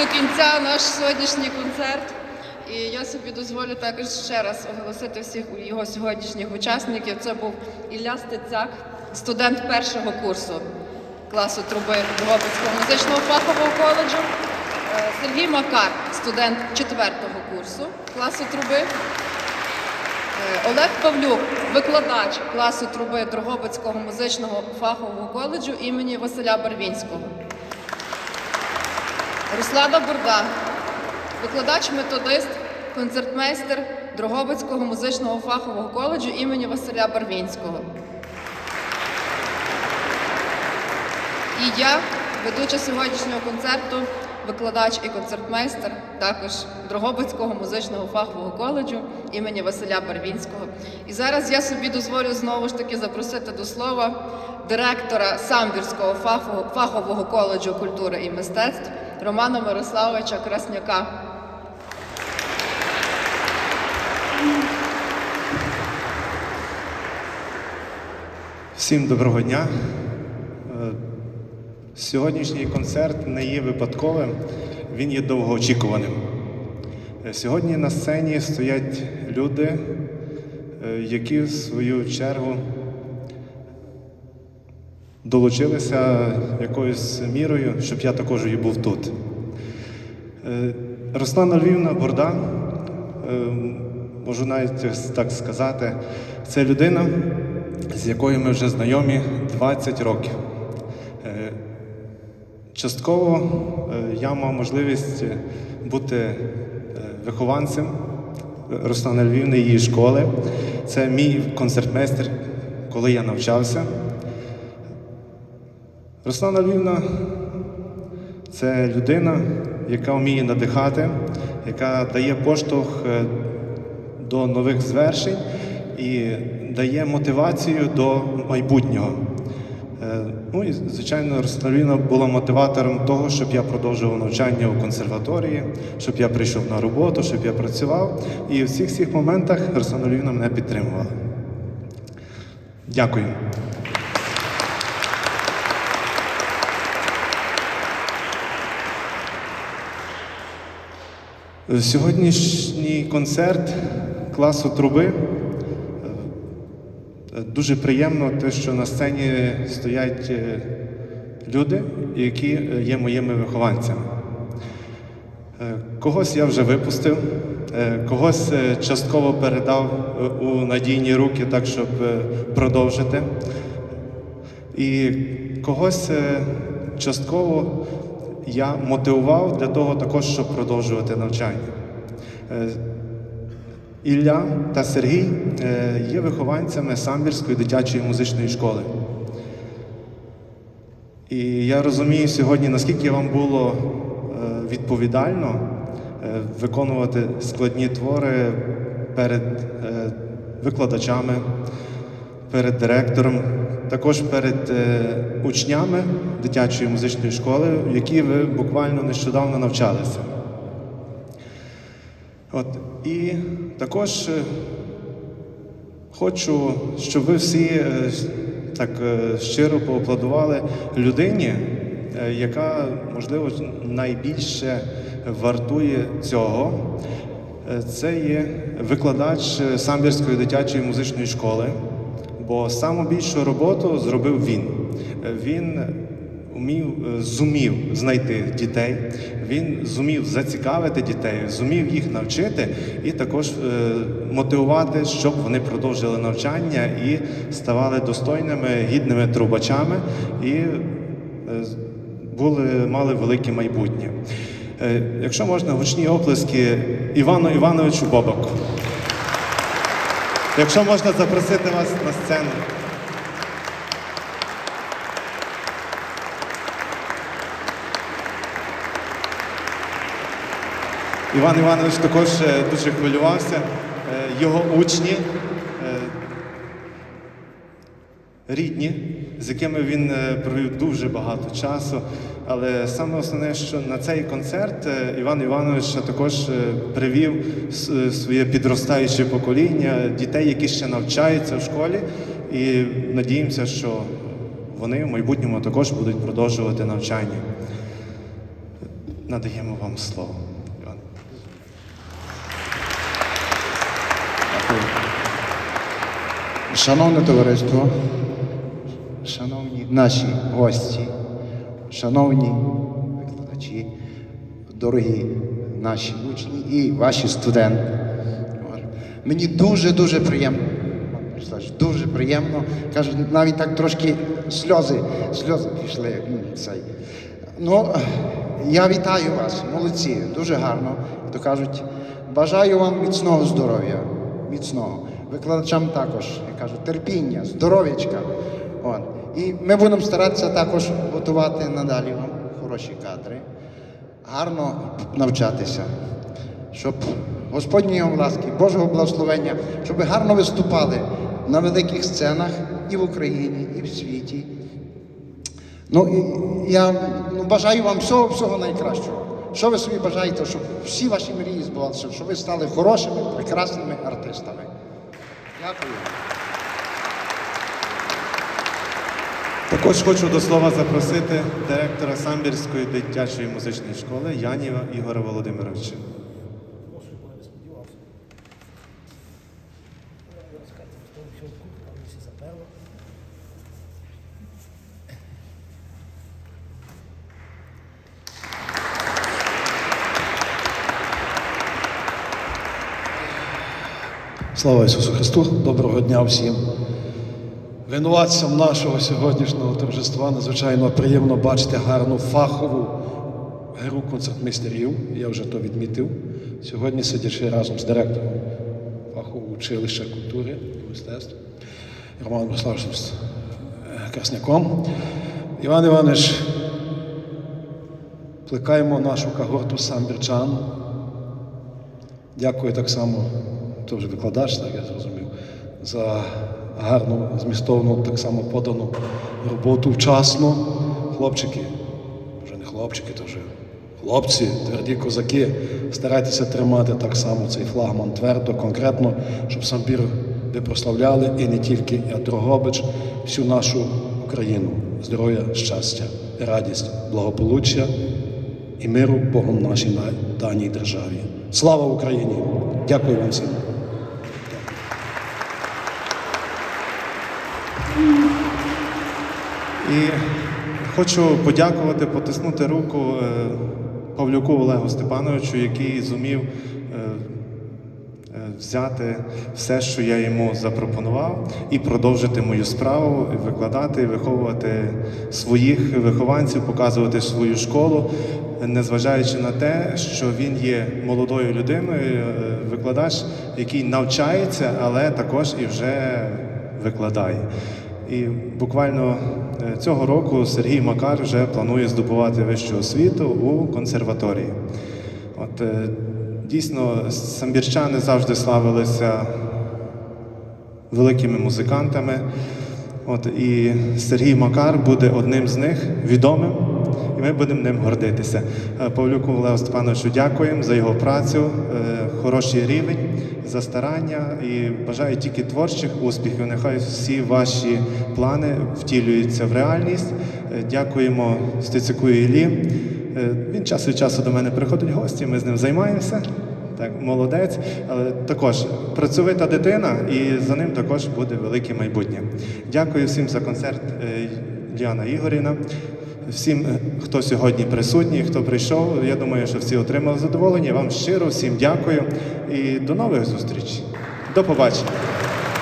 до кінця наш сьогоднішній концерт. І я собі дозволю також ще раз оголосити всіх його сьогоднішніх учасників. Це був Ілля Стецяк, студент першого курсу класу труби Дрогобицького музичного фахового коледжу. Е, Сергій Макар, студент четвертого курсу класу труби. Е, Олег Павлюк, викладач класу труби Дрогобицького музичного фахового коледжу імені Василя Барвінського. Руслана Бурда, викладач-методист, концертмейстер Дрогобицького музичного фахового коледжу імені Василя Барвінського. І я, ведуча сьогоднішнього концерту, викладач і концертмейстер також Дрогобицького музичного фахового коледжу імені Василя Барвінського. І зараз я собі дозволю знову ж таки запросити до слова директора Самбірського фахового, коледжу культури і мистецтв Романа Мирославовича Красняка. Всім доброго дня. Е, Сьогоднішній концерт не є випадковим, він є довгоочікуваним. Е, Сьогодні на сцені стоять люди, е, які в свою чергу долучилися якоюсь мірою, щоб я також і був тут. Е, Руслана Львівна Борда, е, можу навіть так сказати, це людина, з якою ми вже знайомі 20 років. Е, Частково я мав можливість бути вихованцем Руслана Львівни її школи. Це мій концертмейстер, коли я навчався. Руслана Львівна це людина, яка вміє надихати, яка дає поштовх е, до нових звершень і дає мотивацію до майбутнього. Е, Ну і звичайно, Руслана була мотиватором того, щоб я продовжував навчання у консерваторії, щоб я прийшов на роботу, щоб я працював. І в всіх цих моментах Руслана Львівна мене підтримувала. Дякую. Сьогоднішній концерт класу труби. Дуже приємно те, що на сцені стоять е, люди, які е, є моїми вихованцями. Е, Когось я вже випустив, когось частково передав у надійні руки, так щоб продовжити. І когось частково я мотивував для того також, щоб продовжувати навчання. Е, Ілля та Сергій е, є вихованцями Самбірської дитячої музичної школи. І я розумію сьогодні, наскільки вам було е, відповідально виконувати складні твори перед викладачами, перед директором, також перед е, учнями дитячої музичної школи, в якій ви буквально нещодавно навчалися. От, і також е, хочу, щоб ви всі е, так щиро поаплодували людині, яка, можливо, найбільше вартує цього. Це є викладач Самбірської дитячої музичної школи, бо саму більшу роботу зробив він. Він вмів, е, зумів знайти дітей, він зумів зацікавити дітей, зумів їх навчити і також е, мотивувати, щоб вони продовжили навчання і ставали достойними, гідними трубачами і е, були, мали велике майбутнє. Якщо можна, гучні оплески Івану Івановичу Бобаку. Якщо можна запросити вас на сцену. Іван Іванович також е, дуже хвилювався. Е, Його учні, е, рідні, з якими він е, провів дуже багато часу. Але саме основне, що на цей концерт е, Іван Іванович також е, привів своє підростаюче покоління, дітей, які ще навчаються в школі. І надіємося, що вони в майбутньому також будуть продовжувати навчання. надаємо вам слово. Шановне товариство, шановні наші гості, шановні викладачі, дорогі наші учні і ваші студенти. Мені дуже-дуже приємно. Дуже приємно. Кажу, навіть так трошки сльози, сльози пішли. Цей. Ну, я вітаю вас, молодці, дуже гарно. То кажуть, бажаю вам міцного здоров'я, міцного. Викладачам також, я кажу, терпіння, здоров'ячка. І ми будемо старатися також готувати надалі вам хороші кадри, гарно навчатися, щоб Господньої вам ласки, Божого благословення, щоб ви гарно виступали на великих сценах і в Україні, і в світі. Ну, і я ну, бажаю вам всього всього найкращого. Що ви собі бажаєте, щоб всі ваші мрії збувалися, щоб ви стали хорошими, прекрасними артистами. Дякую. Також хочу до слова запросити директора Самбірської дитячої музичної школи Яніва Ігора Володимировича. Слава Ісусу Христу! Доброго дня всім. Винуватцям нашого сьогоднішнього торжества надзвичайно приємно бачити гарну фахову гру концертмейстерів. Я вже то відмітив. Сьогодні сидячи разом з директором фахового училища культури і мистецтв Романом Мирославовичем е, Красняком. Іван Іванович, плекаємо нашу когорту самбірчан. Дякую так само, то вже викладач, так я зрозумів, за гарну, змістовну, так само подану роботу вчасно. Хлопчики, вже не хлопчики, то вже хлопці, тверді козаки, старайтеся тримати так само цей флагман твердо, конкретно, щоб самбір ви прославляли і не тільки а Дрогобич, всю нашу Україну. Здоров'я, щастя, радість, благополуччя і миру Богом нашій на даній державі. Слава Україні! Дякую вам всім. І хочу подякувати, потиснути руку е, Павлюку Олегу Степановичу, який зумів е, е, взяти все, що я йому запропонував, і продовжити мою справу, викладати, виховувати своїх вихованців, показувати свою школу, незважаючи на те, що він є молодою людиною, викладач, який навчається, але також і вже викладає. І буквально е, цього року Сергій Макар вже планує здобувати вищу освіту у консерваторії. От е, дійсно самбірчани завжди славилися великими музикантами. От і Сергій Макар буде одним з них відомим, ми будемо ним гордитися. Е, Павлюку Олегу Степановичу дякуємо за його працю, е, хороший рівень, за старання і бажаю тільки творчих успіхів. Нехай всі ваші плани втілюються в реальність. Е, Дякуємо Стецяку Іллі. Він час від часу до мене приходить гості, ми з ним займаємося. Так, молодець, але також працьовита дитина, і за ним також буде велике майбутнє. Дякую всім за концерт Діана Ігорівна. Всім, е, хто сьогодні присутній, хто прийшов. Я думаю, що всі отримали задоволення. Вам щиро всім дякую і до нових зустрічей. До побачення.